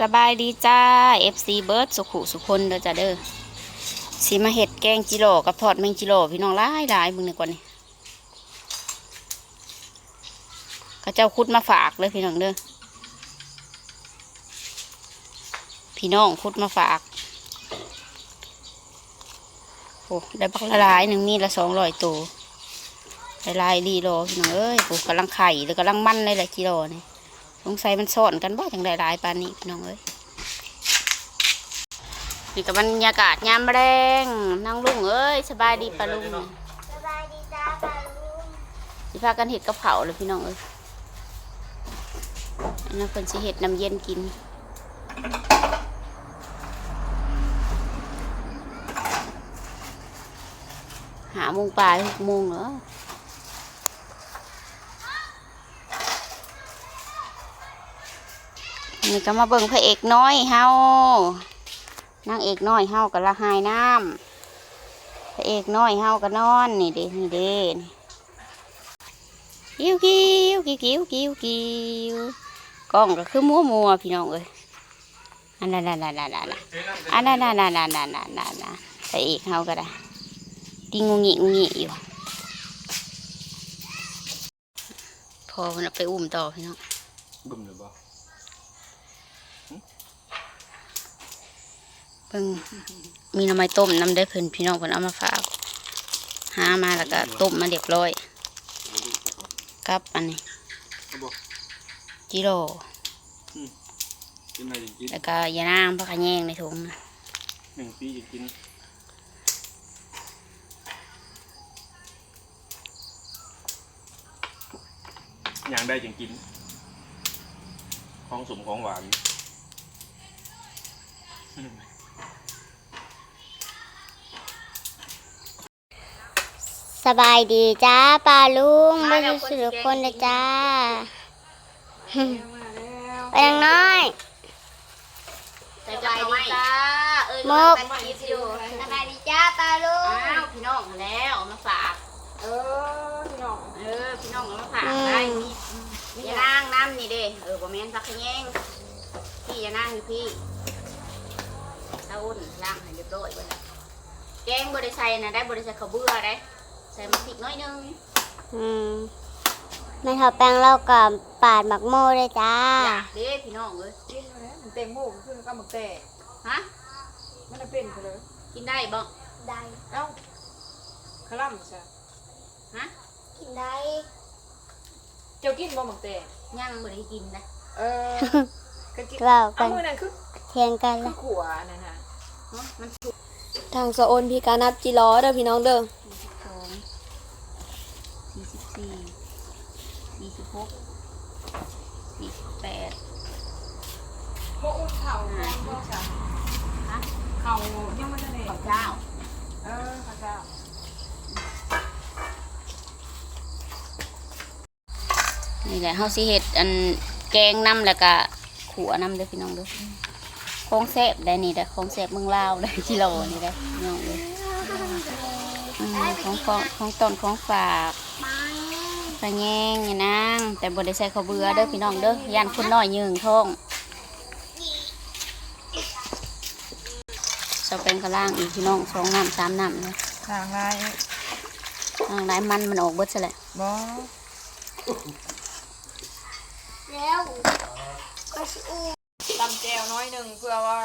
สบายดีจ้า FC เบิร์ดสุขุสุคนเด้อจ้าเด้อสีมาเห็ดแกงจิโร่กับทอดแมงจิโร่พี่น้องหลายหลายมึงนี่ก่อนนี่ก็เจ้าคุดมาฝากเลยพี่น้องเด้อพี่น้องคุดมาฝากโอ้ได้บักละลายหนึ่งมีละสองร้อยตัวละลายดีโลพี่น้องเอ้ยโอ้กำลังไข่หรือกำลังมั่นเลยแหละจิโร่นี่ สงสัยมันซ่อนกันบ่จังได้หลายๆปานนี้พี่น้องเอ้ยนี่กับบรรยากาศยามแรงนั่งลุงเอ้ยสบายดีปะลุงสบายดีจ้าปาลุงสิพากันเห็ดกับเขาเลยพี่น้องเอ้ยอันนั้นเพิ่นสิเห็ดน้ำเย็นกินหาโมงปลายหกโมงเหรอ นี่ก็มาเบิ่งพระเอกน้อยเฮานางเอกน้อยเฮาก็ละหายน้ำพระเอกน้อยเฮาก็นอนนี่เด้นี่เด้นี่กิ้วกิ้วกิ้วกิ้วกิ้วกิ้วกล้องก็คือมัวมัวพี่น้องเอ้ยอันนั้นนั่นนั่นนั่นนั่นอันนั้นนั่นนั่นนั่นนั่นนั่นนั่นนั่นใส่อีกเฮาก็ได้ติงงงิงงิอยู่พอมันไปอุ้มต่อพี่น้องดุมหรือเปล่า พิ่งมีหน้ำไม้ต้มน้ำได้อเพิ่นพี่น้องเพิ่นเอามาฝากหามาแล้วก็ต้มมาเรียบร้อยกับอันนี้เขาบอกจิโร่กินอะไรจะกินแล้วก็ยานางผักขะแยงในถุงนะหนึ่งปีจะกินอย่างได้จึงกิน ของสมของหวาน สบายดีจ้าปาลุงไม่ใช่สุดคนนะจ้าไปยังน้อยสบายดีจ้าเอ้ยมุกกันคิดอยู่สบายดีจ้าปาลุงอ้าวพี่น้องแล้วเอามาฝากเออพี่น้องเออพี่น้องเอามาฝากได้มียานางน้ำนี่เด้เออบ่แม่นผักขะแยงพี่ยานางอยู่พี่ตาอุ่นล้างให้เรียบร้อยเบิดแล้วแกงบ่ได้ใส่นะได้บ่ได้ใส่ข้าวเบื่อได้ ใส่มะพริกน้อยหนึงอืมไม่ทอแป้งเรากับปาดหมักโม่เลยจ้า อยากเด้พี่น้องเอ้ยกินเลยมันเต็มโม่ขึ้นก็มันแตกฮะมันจะเป็นไปเลยกินได้บ่ได้เอ้าขลั่มใช่ฮะกินได้เจ้ากินบ่หมักแตกยังบ่ได้กินนะเออก็กินเรากัเอานมือนั่นคือเทียงกันคืแล้อวขัวนั่นน่ะ เนาะมันสุก ทางสะโอนพี่กานัดจิล้อเด้อพี่น้องเด้อ สองสี่สิบสี่สี่สิบหกสี่สิบแปด โม่อุ่น เข่าแม่บ่จ้ะฮะเข่ายังไม่ได้เลยข้าวเจ้า เออข้าวเจ้านี่แหละเฮาสิเฮ็ดอันแกงน้ำแล้วก็ขัวน้ำเด้อพี่น้องเด้อของแซ่บได้นี่เด้อของแซ่บเมืองลาวได้กิโลนี่เด้อพี่น้องเด้ออืมของของของต้นของฝากกระแยงนี่นางแต่บ่ได้ใส่ข้าวเบื่อเด้อพี่น้องเด้อย่านคนน้อยยืงท้อง เสาเป็นกระล่างอีกพี่น้องสองน้ำสามน้ำเลยทางไรอ่างไหนมันมันออกเบิดซะแหละบ่แล้วก็สิอูตำแจวน้อยหนึ่งเพื่อว่า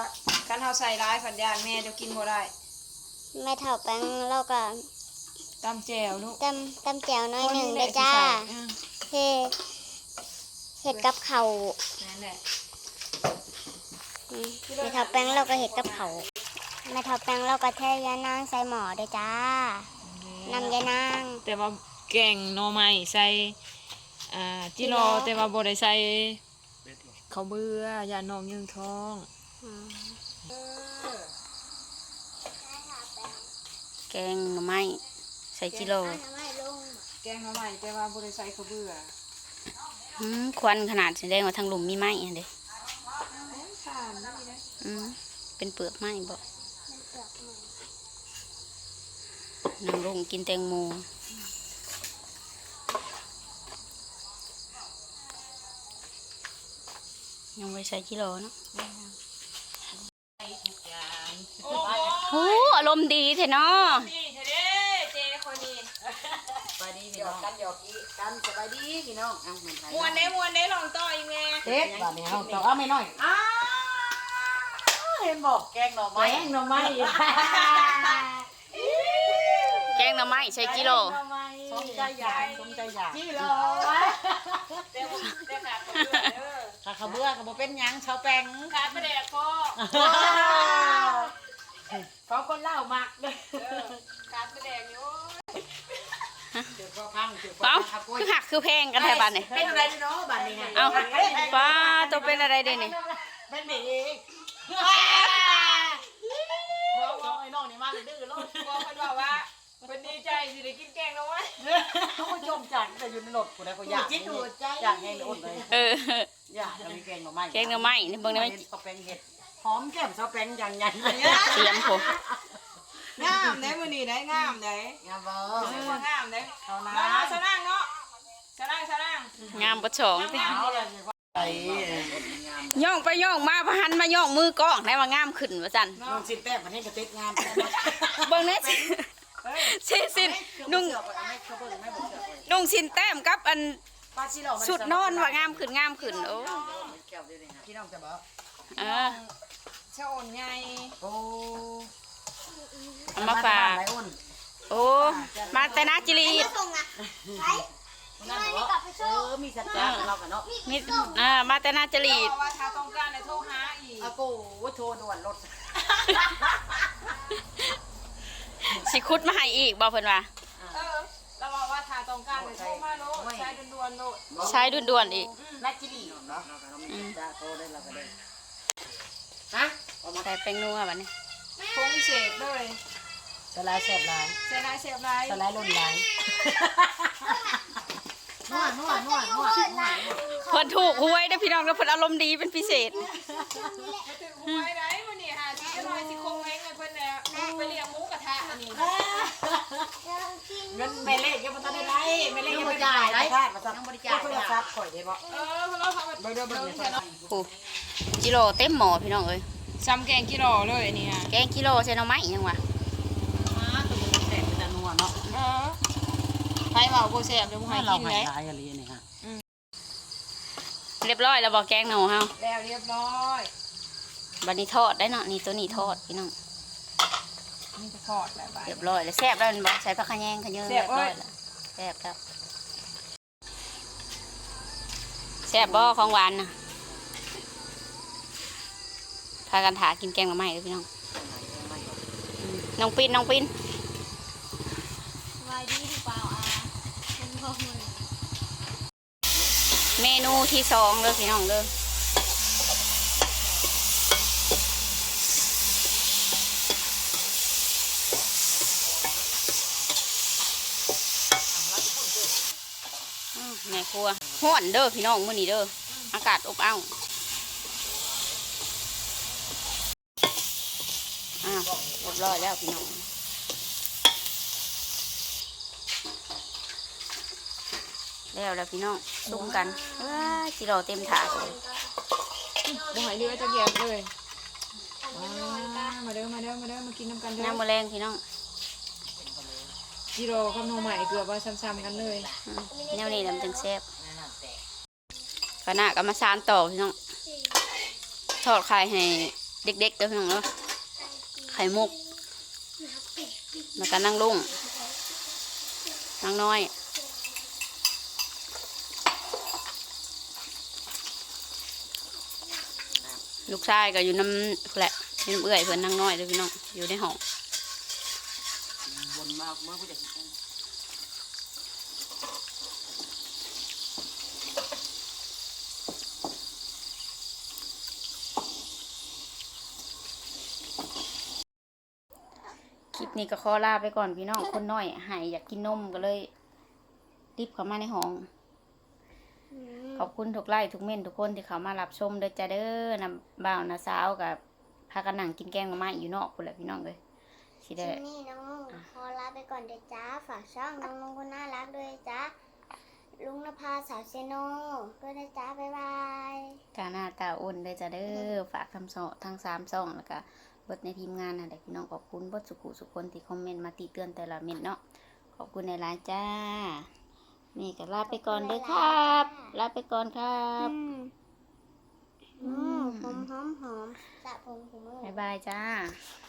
คันเฮาใส่ร้ายผัดยานแม่จะกินบ่ได้ไม่ทอแป้งเรากับตำแจวลูกตำตำแจ่วน้อยหนึ่งคเลยแะจ้าสิใส่อืมเฮ็ดเห็ดกับเขาวนั่นแหละอืมไม่ทอแป้งเราก็เห็ดกับเขา วไม่ทอแป้งเราก็เทยานางใส่หมอเลยจ้าน้ำยานางแต่ว่าแกงหน่อไม้ใส่อ่าจิโรแต่ว่าบ่ได้ใส่ข้าวเบื่อยาน้องยืงท้องแกงหน่อไม้ใส่กิโลแกงหน่อไม้แต่ว่าบ่ได้ใส่ข้าวเบื่ออืมควันขนาดแสดงว่าทางหลุมมีไม้อันเด้ถามได้ไหมอืมเป็นเปลือกไม้บ่ นางลงกินแตงโมยังไม่ใส่กิโลเนาะโอ้โหโอ้อารมณ์ดีเถอะเนาะนี่เธอเด้เจคนนี้สบายดีพี่น้องกันหยอกอีกันสบายดีพี่น้องเอาเหมือนไทยมวนเด้มวนเด้ลองต่ออีกแม่เฮ็ดแบบนี้เอาต่อเอาไม่น้อยอ้าวเห็นบอกแกงหน่อไม้แกงหน่อไม้ แกงหน่อไม้ใส่กิโล สมใจอยากสมใจอยากกี่โลเด้เด้ขาดเบื่อเด้อถ้าเขาเบื่อก็บ่เป็นหยังชาวแปงขาดประเดี๋ยวก็เขาคนเล่ามากเลยขาดประเดี๋ยวอยู่เดี๋ยวก็พังเดี๋ยวก็เอ้าพังคือหักคือแพงกันแถวบ้านนี่เป็นอะไรเนาะบ้านนี้ฮะเอาป้าตัวเป็นอะไรเด้นี่เป็นเด็กเองบอกว่าไอ้น้องนี่มาเลยดื้อรถบอกเพิ่นว่าว่าเพิ่นดี ใจสิได้กินแกงแล้ววะเขาก็ชมจังแต่อยู่ในรถกูได้ก็อยากจิตหัวใจอยากให้อดเลยเอออยากจะมีแกงหน่อไม้แกงหน่อไม้นี่เบิ่งได้ไหมสแปงเห็ดหอมแก้มสแปงอย่างใหญ่เตรียมผมงามได้มื้อนี้ได้งามได้งามบ่เอองามได้เอานะมาเอาสนั่งเนาะสนั่งสนั่งงามประชองติเอาเลยสิว่าไปย่องไปย่องมาพะหันมาย่องมือกล้องได้ว่างามขึ้นว่าซั่นน้องสินแต้มประเทศกระติดงามเบิ่งแน่ สิสิสินุ่งไม่เขาเบิ่งไม่บอกเสือนุ่งสินแต้มกับอันป้าชิโร่สุดนอนว่างามขึ้นงามขึ้นโอ้พี่น้องจะบอกเออชะอ่อนใหญ่โอ้เอามาฝากไรอ้นโอ้มาแต่นาจิรีไม่ส่งอะไปนั่นบอกเออมีสัจจะเรากันเนาะมีอ่ามาแต่นาจิรีเพราะว่าถ้าต้องการให้โทรหาอีกอากูโทรด่วนรถ สิคุดมาให้อีกบ่เพิ่นว่าเออเราบอกว่าถ้าต้องการให้โทรมาโลดใช้ด่วนๆโลดใช้ด่วนๆอีกนักจิรีเนาะเราก็มีสัจจะโทรได้เราก็ได้ฮะใส่แป้งนัวบัดนี้คงพิเศษเลยสลายแสบลายเสียดายเสียบไรสไลด์ล่นไหลนวดนวดนวดนวดนวดเพิ่นถูกหวยเด้อพี่น้องแล้วเพิ่นอารมณ์ดีเป็นพิเศษมาถึงหวยได้ เงินไม่เล่ยังไม่ทันได้ไรไม่เล่ยังไม่จ่ายไรยังบริจาคโทรศัพท์ข่อยได้บ่เออเพราะเราเขาแบบเบิ่งเด้อเบิ่งเด้อโอ้กิโลเต็มหมอพี่น้องเอ้ยซ้ำแกงกิโลเลยอันนี้ค่ะแกงกิโลใส่หน่อไม้ยังวะมาตัวมันแตกเป็นนัวเนาะเออใครว่าโบแซ่บเดี๋ยวมึงให้เรากินหาเลยยหลายอะไรนี่ฮะเรียบร้อยแล้วบ่แกงหนูเฮาแล้วเรียบร้อยบัดนี้ทอดได้เนาะนี่ตัวนี้ทอดพี่น้อง นี่จะทอดแล้วไป เรียบร้อยแล้วแซ่บแล้วแม่นบ่ใส่ผักขะแยงขะเยอะแซ่เรียบบร้อยเอ้ย แล้วแซ่บแล้วแซ่บบ่ของหวานน่ะพากันถากินแกงหน่อไม้เด้อพี่น้องอืมน้องปินน้องปินวายดีดีเปล่าอะคุณพ่อมึงเมนูที่สองเด้อพี่น้องเด้อ อ้าวแม่ครัวห้อนเด้อพี่น้องมื้อนี้เด้ออากาศอบอ้าวอ้าวเรียบร้อยแล้วพี่น้องแล้วแล้วพี่น้องซุ่มกันว้าจิรอเต็มถาดเลยบ่ให้เรือจะแยบเลยว้ามาเด้อมาเด้อมาเด้อมากินน้ำกันเด้อน้ำมะแรงพี่น้อง กิโลกับหน่อไม้เกือบว่าซ้ำๆกันเลยอืมแนวนี้น้ำจังแซ่บขณะก็มาซานต่อพี่น้องทอดไข่ให้เด็กๆเด้อพี่น้องเนาะไข่มุกแล้วก็นั่งลุงนั่งน้อยลูกชายก็อยู่น้ำแหละอยู่น้ำเอื่อยเพื่อนนั่งน้อยเด้อพี่น้องอยู่ในห้องากเมื่อผู้จัดการคลิปนี้ก็ขอลาไปก่อนพี่น้องคนน้อยหายอยากกินนมก็เลยรีบเข้ามาในห้อง ขอบคุณทุกไลค์ทุกเม่นทุกคนที่เขามารับชมเด้อจ้าเด้อนำบ่าวนาสาวกับพากันหนังกินแกงมาม่าอยู่นอกพุ่นแหละพี่น้องเลยสิได้ นี้น้อง นุ่งขอลาไปก่อนเดี๋ยวจ้า ฝากช่องน้องนุ่งคนน่ารักด้วยจ้า ลุงนภาสาวเซโนด้วยนะจ๊ะบ๊ายบายกาหน้าตาอ้นเลยจ้ะเด้อ ฝากคำสอนทั้งสามซองแล้วก็เบิดในทีมงานนะเด็กพี่น้องขอบคุณเบดสุขุสุขคนที่คอมเมนต์มาติเตือนแต่ละเม็ดเนาะ ขอบคุณในไลน์จ้านี่ก็ลาไปก่อนเด้อครับ ลาไปก่อนครับอืมหอมหอมหอมสระผมผมมือบ๊ายบายจ้าบ